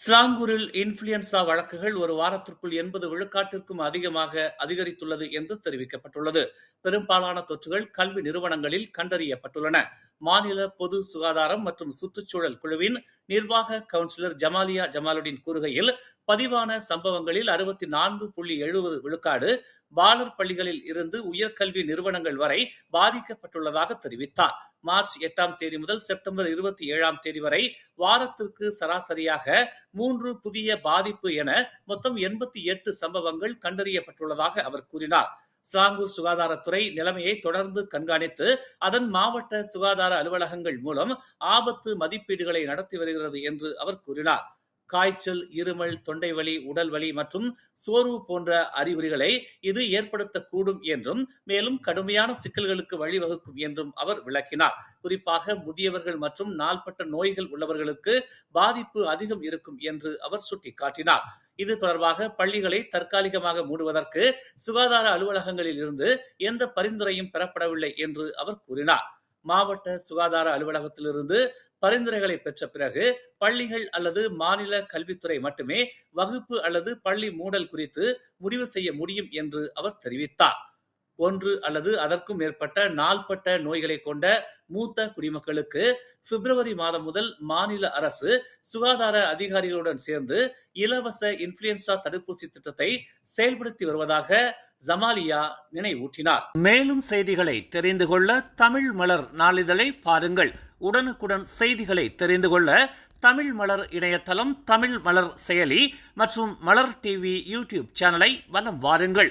ஸ்லாங்கூரில் influenza வழக்குகள் ஒரு வாரத்திற்குள் எண்பது விழுக்காட்டிற்கும் அதிகமாக அதிகரித்துள்ளது என்று தெரிவிக்கப்பட்டுள்ளது. பெரும்பாலான தொற்றுகள் கல்வி நிறுவனங்களில் கண்டறியப்பட்டுள்ளன. மாநில பொது சுகாதாரம் மற்றும் சுற்றுச்சூழல் குழுவின் நிர்வாக கவுன்சிலர் ஜமாலியா ஜமாலுடன் கூறுகையில் பதிவான சம்பவங்களில் அறுபத்தி நான்கு புள்ளி எழுபது விழுக்காடு பாலர் பள்ளிகளில் இருந்து உயர்கல்வி நிறுவனங்கள் வரை பாதிக்கப்பட்டுள்ளதாக தெரிவித்தார். மார்ச் எட்டாம் தேதி முதல் செப்டம்பர் இருபத்தி ஏழாம் தேதி வரை வாரத்திற்கு சராசரியாக மூன்று புதிய பாதிப்பு என மொத்தம் எண்பத்தி எட்டு சம்பவங்கள் கண்டறியப்பட்டுள்ளதாக அவர் கூறினார். சிலாங்கூர் சுகாதாரத்துறை நிலைமையை தொடர்ந்து கண்காணித்து அதன் மாவட்ட சுகாதார அலுவலகங்கள் மூலம் ஆபத்து மதிப்பீடுகளை நடத்தி வருகிறது என்று அவர் கூறினார். காய்ச்சல் இருமல் தொண்டை வலி உடல் வலி மற்றும் சோர்வு போன்ற அறிகுறிகளை இது ஏற்படுத்தக்கூடும் என்றும் மேலும் கடுமையான சிக்கல்களுக்கு வழிவகுக்கும் என்றும் அவர் விளக்கினார். குறிப்பாக முதியவர்கள் மற்றும் நாள்பட்ட நோய்கள் உள்ளவர்களுக்கு பாதிப்பு அதிகம் இருக்கும் என்று அவர் சுட்டிக்காட்டினார். இது தொடர்பாக பள்ளிகளை தற்காலிகமாக மூடுவதற்கு சுகாதார அலுவலகங்களில் இருந்து எந்த பரிந்துரையும் பெறப்படவில்லை என்று அவர் கூறினார். மாவட்ட சுகாதார அலுவலகத்திலிருந்து பரிந்துரைகளை பெற்ற பிறகு பள்ளிகள் அல்லது மாநில கல்வித்துறை மட்டுமே வகுப்பு அல்லது பள்ளி மூடல் குறித்து முடிவு செய்ய முடியும் என்று அவர் தெரிவித்தார். ஒன்று அல்லது அதற்கும் மேற்பட்ட நாள்பட்ட நோய்களை கொண்ட மூத்த குடிமக்களுக்கு பிப்ரவரி மாதம் முதல் மாநில அரசு சுகாதார அதிகாரிகளுடன் சேர்ந்து இலவச இன்ஃபுளுன்சா தடுப்பூசி திட்டத்தை செயல்படுத்தி வருவதாக ஜமாலியா நினைவூட்டினார். மேலும் செய்திகளை தெரிந்து கொள்ள தமிழ் மலர் நாளிதழை பாருங்கள். உடனுக்குடன் செய்திகளை தெரிந்து கொள்ள தமிழ் மலர் இணையதளம் தமிழ் மலர் செயலி மற்றும் மலர் டிவி யூடியூப் சேனலை வலம் வாருங்கள்.